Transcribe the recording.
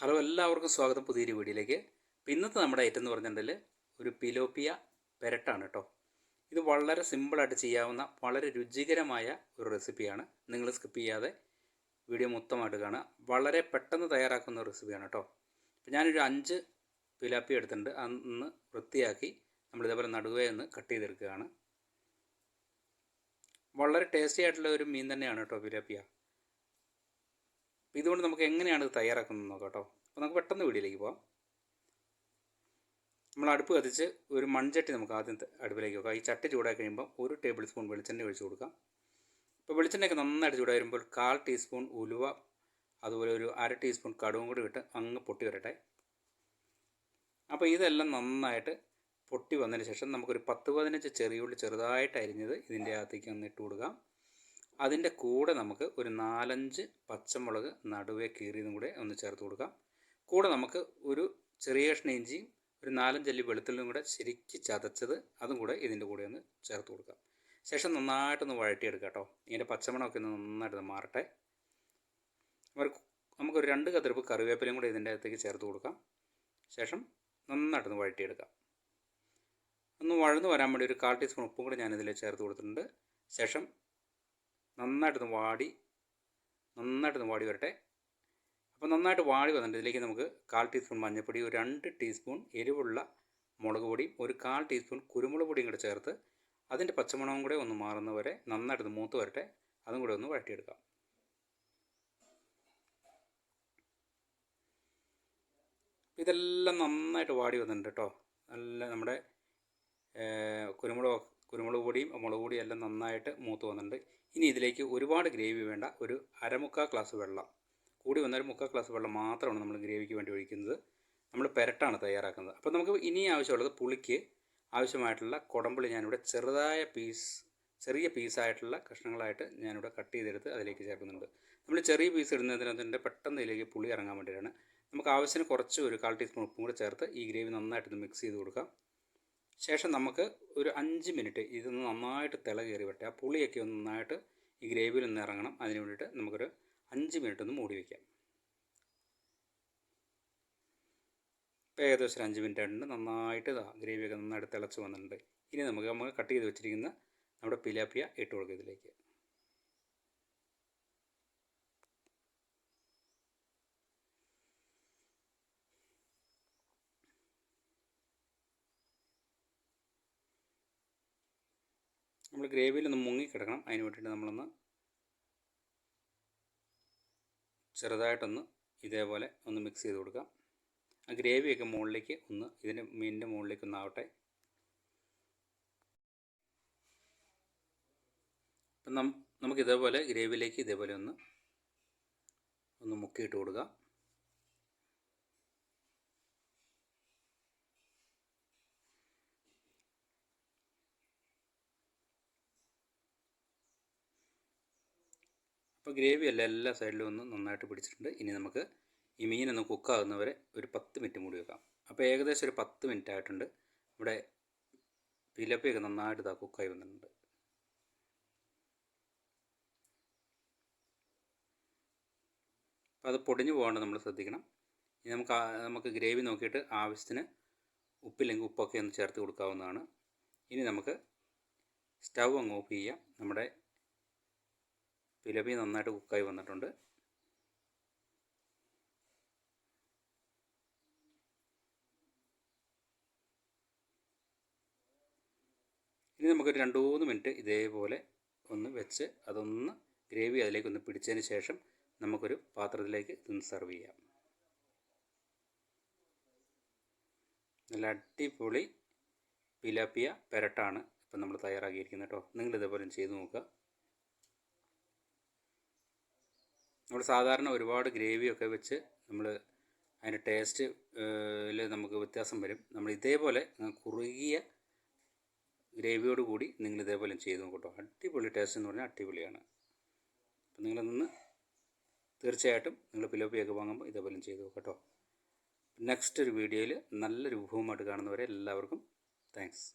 Hello എല്ലാവർക്കും സ്വാഗതം പുതിയൊരു വീഡിയോയിലേക്ക്. അപ്പോൾ ഇന്നത്തെ നമ്മുടെ ഐറ്റം എന്ന് പറഞ്ഞിട്ടുണ്ടെങ്കിൽ ഒരു പിലോപ്പിയ പെരട്ടാണ് കേട്ടോ. ഇത് വളരെ സിമ്പിളായിട്ട് ചെയ്യാവുന്ന വളരെ രുചികരമായ ഒരു റെസിപ്പിയാണ് നിങ്ങൾ സ്കിപ്പ് ചെയ്യാതെ വീഡിയോ മൊത്തമായിട്ട് കാണുക. വളരെ പെട്ടെന്ന് തയ്യാറാക്കുന്ന റെസിപ്പിയാണ് കേട്ടോ. അപ്പോൾ ഞാനൊരു അഞ്ച് പിലാപ്പി എടുത്തിട്ടുണ്ട്. അന്ന് വൃത്തിയാക്കി നമ്മൾ ഇതേപോലെ നടുവേ ഒന്ന് കട്ട് ചെയ്തെടുക്കുകയാണ്. വളരെ ടേസ്റ്റി ആയിട്ടുള്ള ഒരു മീൻ തന്നെയാണ് കേട്ടോ പിലാപ്പിയ. ഇതുകൊണ്ട് നമുക്ക് എങ്ങനെയാണ് ഇത് തയ്യാറാക്കുന്നത് നോക്കാം കേട്ടോ. അപ്പോൾ നമുക്ക് പെട്ടെന്ന് വീഡിയോയിലേക്ക് പോവാം. നമ്മൾ അടുപ്പ് കത്തിച്ച് ഒരു മൺചട്ടി നമുക്ക് ആദ്യം അടുപ്പിലേക്ക് വെക്കാം. ഈ ചട്ടി ചൂടായി കഴിയുമ്പോൾ ഒരു ടേബിൾ സ്പൂൺ വെളിച്ചെണ്ണ ഒഴിച്ച് കൊടുക്കാം. ഇപ്പോൾ വെളിച്ചെണ്ണയൊക്കെ നന്നായിട്ട് ചൂടായി വരുമ്പോൾ കാൽ ടീസ്പൂൺ ഉലുവ അതുപോലെ ഒരു അര ടീസ്പൂൺ കടുവും കൂടി ഇട്ട് അങ്ങ് പൊട്ടി വരട്ടെ. അപ്പോൾ ഇതെല്ലാം നന്നായിട്ട് പൊട്ടി വന്നതിന് ശേഷം നമുക്കൊരു പത്ത് പതിനഞ്ച് ചെറിയുള്ളി ചെറുതായിട്ട് അരിഞ്ഞത് ഇതിന്റെ അകത്തേക്ക് ഒന്ന് ഇട്ട് കൊടുക്കാം. അതിന്റെ കൂടെ നമുക്ക് ഒരു നാലഞ്ച് പച്ചമുളക് നടുവേ കീറിയതും കൂടെ ഒന്ന് ചേർത്ത് കൊടുക്കാം. കൂടെ നമുക്ക് ഒരു ചെറിയ കഷ്ണ ഇഞ്ചിയും ഒരു നാലഞ്ചല്ലി വെളുത്തുള്ളിയും കൂടെ ശരിക്ക് ചതച്ചത് അതും കൂടെ ഇതിന്റെ കൂടെ ഒന്ന് ചേർത്ത് കൊടുക്കാം. ശേഷം നന്നായിട്ടൊന്ന് വഴറ്റിയെടുക്കാം കേട്ടോ. ഇതിന്റെ പച്ചമണമൊക്കെ ഒന്ന് നന്നായിട്ട് മാറട്ടെ. നമുക്കൊരു രണ്ട് കത്തിരിപ്പ് കറിവേപ്പിലയും കൂടെ ഇതിന്റെ അകത്തേക്ക് ചേർത്ത് കൊടുക്കാം. ശേഷം നന്നായിട്ടൊന്ന് വഴറ്റിയെടുക്കാം. ഒന്ന് വഴന്ന് വരാൻ വേണ്ടി ഒരു കാൽ ടീസ്പൂൺ ഉപ്പും കൂടെ ഞാനിതിൽ ചേർത്ത് കൊടുത്തിട്ടുണ്ട്. ശേഷം നന്നായിട്ടൊന്ന് വാടി നന്നായിട്ടൊന്ന് വാടി വരട്ടെ. അപ്പോൾ നന്നായിട്ട് വാടി വന്നിട്ട് ഇതിലേക്ക് നമുക്ക് കാൽ ടീസ്പൂൺ മഞ്ഞൾപ്പൊടി ഒരു രണ്ട് ടീസ്പൂൺ എരിവുള്ള മുളക് പൊടിയും ഒരു കാൽ ടീസ്പൂൺ കുരുമുളക് പൊടിയും കൂടെ ചേർത്ത് അതിന്റെ പച്ചമണവും കൂടെ ഒന്ന് മാറുന്നവരെ നന്നായിട്ടൊന്ന് മൂത്ത് വരട്ടെ. അതും കൂടെ ഒന്ന് വഴറ്റിയെടുക്കാം. ഇതെല്ലാം നന്നായിട്ട് വാടി വന്നിട്ടുണ്ട് കേട്ടോ നല്ല നമ്മുടെ കുരുമുളക് കുരുമുളക് പൊടിയും മുളക് പൊടിയും എല്ലാം നന്നായിട്ട് മൂത്ത് വന്നിട്ടുണ്ട്. ഇനി ഇതിലേക്ക് ഒരുപാട് ഗ്രേവി വേണ്ട ഒരു അരമുക്കാൽ ഗ്ലാസ് വെള്ളം. കൂടി വന്നൊരു മുക്കാൽ ഗ്ലാസ് വെള്ളം മാത്രമാണ് നമ്മൾ ഗ്രേവിക്ക് വേണ്ടി ഒഴിക്കുന്നത്. നമ്മൾ പെരട്ടാണ് തയ്യാറാക്കുന്നത്. അപ്പോൾ നമുക്ക് ഇനി ആവശ്യമുള്ളത് പുളിക്ക് ആവശ്യമായിട്ടുള്ള കുടമ്പുളി ഞാനിവിടെ ചെറുതായ പീസ് ചെറിയ പീസായിട്ടുള്ള കഷ്ണങ്ങളായിട്ട് ഞാനിവിടെ കട്ട് ചെയ്തെടുത്ത് അതിലേക്ക് ചേർക്കുന്നുണ്ട്. നമ്മൾ ചെറിയ പീസ് ഇടുന്നതിനകത്തിന്റെ പെട്ടെന്ന് ഇതിലേക്ക് പുളി ഇറങ്ങാൻ വേണ്ടിയിട്ടാണ്. നമുക്ക് ആവശ്യത്തിന് കുറച്ച് ഒരു കാൽ ടീസ്പൂൺ ഉപ്പും കൂടെ ചേർത്ത് ഈ ഗ്രേവി നന്നായിട്ടൊന്ന് മിക്സ് ചെയ്ത് കൊടുക്കാം. ശേഷം നമുക്ക് ഒരു അഞ്ച് മിനിറ്റ് ഇതൊന്ന് നന്നായിട്ട് തിള കയറി വരട്ടെ. പുളിയൊക്കെ ഒന്ന് നന്നായിട്ട് ഈ ഗ്രേവിയിൽ ഒന്ന് ഇറങ്ങണം. അതിന് വേണ്ടിയിട്ട് നമുക്കൊരു അഞ്ച് മിനിറ്റ് ഒന്ന് മൂടി വയ്ക്കാം ഇപ്പോൾ ഏകദേശം ഒരു അഞ്ച് മിനിറ്റ് ആയിട്ടുണ്ട്. നന്നായിട്ട് ഗ്രേവിയൊക്കെ നന്നായിട്ട് തിളച്ച് വന്നിട്ടുണ്ട്. ഇനി നമുക്ക് നമ്മൾ കട്ട് ചെയ്ത് വെച്ചിരിക്കുന്ന നമ്മുടെ പിലാപ്പിയ ഇട്ട് കൊടുക്കുക ഇതിലേക്ക്. നമ്മൾ ഗ്രേവിയിലൊന്ന് മുങ്ങിക്കിടക്കണം അതിന് വേണ്ടിയിട്ട് നമ്മളൊന്ന് ചെറുതായിട്ടൊന്ന് ഇതേപോലെ ഒന്ന് മിക്സ് ചെയ്ത് കൊടുക്കാം. ആ ഗ്രേവിയൊക്കെ മുകളിലേക്ക് ഒന്ന് ഇതിന്റെ മീനിന്റെ മുകളിലേക്ക് ഒന്ന് ആവട്ടെ. അപ്പം നമുക്ക് ഇതേപോലെ ഗ്രേവിയിലേക്ക് ഇതേപോലെ ഒന്ന് ഒന്ന് മുക്കിയിട്ട് കൊടുക്കുക അപ്പോൾ ഗ്രേവി അല്ല എല്ലാ സൈഡിലും ഒന്ന് നന്നായിട്ട് പിടിച്ചിട്ടുണ്ട്. ഇനി നമുക്ക് ഈ മീൻ മീനൊന്ന് കുക്കാകുന്നവരെ ഒരു പത്ത് മിനിറ്റ് മൂടി വെക്കാം. അപ്പോൾ ഏകദേശം ഒരു പത്ത് മിനിറ്റ് ആയിട്ടുണ്ട്. ഇവിടെ പിലപ്പയൊക്കെ നന്നായിട്ട് ഇതാ കുക്കായി വന്നിട്ടുണ്ട്. അപ്പോൾ അത് പൊടിഞ്ഞു പോകാണ്ട് നമ്മൾ ശ്രദ്ധിക്കണം. ഇനി നമുക്ക് നമുക്ക് ഗ്രേവി നോക്കിയിട്ട് ആവശ്യത്തിന് ഉപ്പില്ലെങ്കിൽ ഉപ്പൊക്കെ ഒന്ന് ചേർത്ത് കൊടുക്കാവുന്നതാണ്. ഇനി നമുക്ക് സ്റ്റൗ അങ്ങ് ഓഫ് ചെയ്യാം. നമ്മുടെ ഫിലപ്പി നന്നായിട്ട് കുക്കായി വന്നിട്ടുണ്ട്. ഇനി നമുക്കൊരു രണ്ട് മൂന്ന് മിനിറ്റ് ഇതേപോലെ ഒന്ന് വെച്ച് അതൊന്ന് ഗ്രേവി അതിലേക്ക് ഒന്ന് പിടിച്ചതിന് ശേഷം നമുക്കൊരു പാത്രത്തിലേക്ക് ഇതൊന്ന് സെർവ് ചെയ്യാം. നല്ല അടിപൊളി പിലാപ്പിയ പെരട്ടാണ് ഇപ്പം നമ്മൾ തയ്യാറാക്കിയിരിക്കുന്നത് കേട്ടോ. നിങ്ങളിതേപോലെ ചെയ്ത് നോക്കുക. നമ്മൾ സാധാരണ ഒരുപാട് ഗ്രേവിയൊക്കെ വെച്ച് നമ്മൾ അതിന്റെ ടേസ്റ്റ് നമുക്ക് വ്യത്യാസം വരും. നമ്മൾ ഇതേപോലെ കുറുകിയ ഗ്രേവിയോട് കൂടി നിങ്ങൾ ഇതേപോലെ ചെയ്ത് നോക്കട്ടോ. അടിപൊളി ടേസ്റ്റ് എന്ന് പറഞ്ഞാൽ അടിപൊളിയാണ്. അപ്പം നിന്ന് തീർച്ചയായിട്ടും നിങ്ങൾ പിലോപ്പിയൊക്കെ വാങ്ങുമ്പോൾ ഇതേപോലെ ചെയ്ത് നോക്കട്ടോ. നെക്സ്റ്റ് ഒരു വീഡിയോയിൽ നല്ലൊരു വിഭവമായിട്ട് കാണുന്നവരെ എല്ലാവർക്കും താങ്ക്സ്.